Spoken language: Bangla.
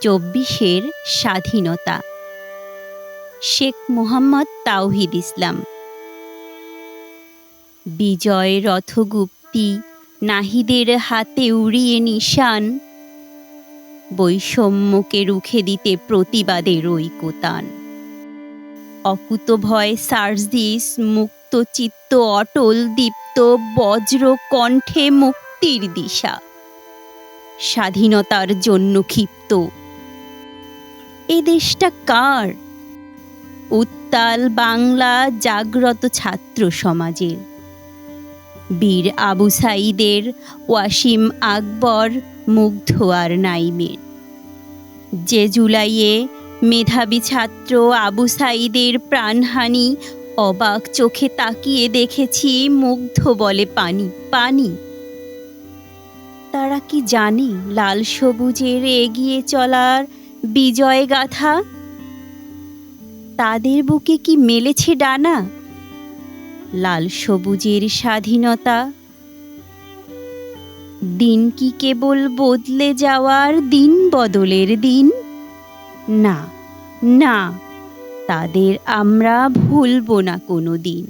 চব্বিশের স্বাধীনতা। শেখ মোহাম্মদ তাওহিদ ইসলাম। বিজয় রথগুপ্তি নাহিদের হাতে উড়িয়ে নিশান। বৈষম্যকে রুখে দিতে প্রতিবাদের ঐকতান। অকুত ভয় সার্জিস মুক্ত চিত্ত অটল দীপ্ত বজ্র কণ্ঠে মুক্তির দিশা। স্বাধীনতার জন্য ক্ষিপ্ত এ দেশটা কার? উত্তাল বাংলা জাগ্রত ছাত্র সমাজের। বীর আবু সাইদের ওয়াসিম আকবর মুগ্ধ আর নাইমের যে জুলাইয়ে মেধাবী ছাত্র আবু সাইদের প্রাণহানি, অবাক চোখে তাকিয়ে দেখেছি মুগ্ধ বলে পানি পানি। তারা কি জানে লাল সবুজের এগিয়ে চলার বিজয় গাথা তাদের বুকে কি মেলেছে ডানা? লাল সবুজের স্বাধীনতা? দিন কি কেবল বদলে যাওয়ার দিন বদলের দিন? না না, তাদের আমরা ভুলব না কোনো দিন।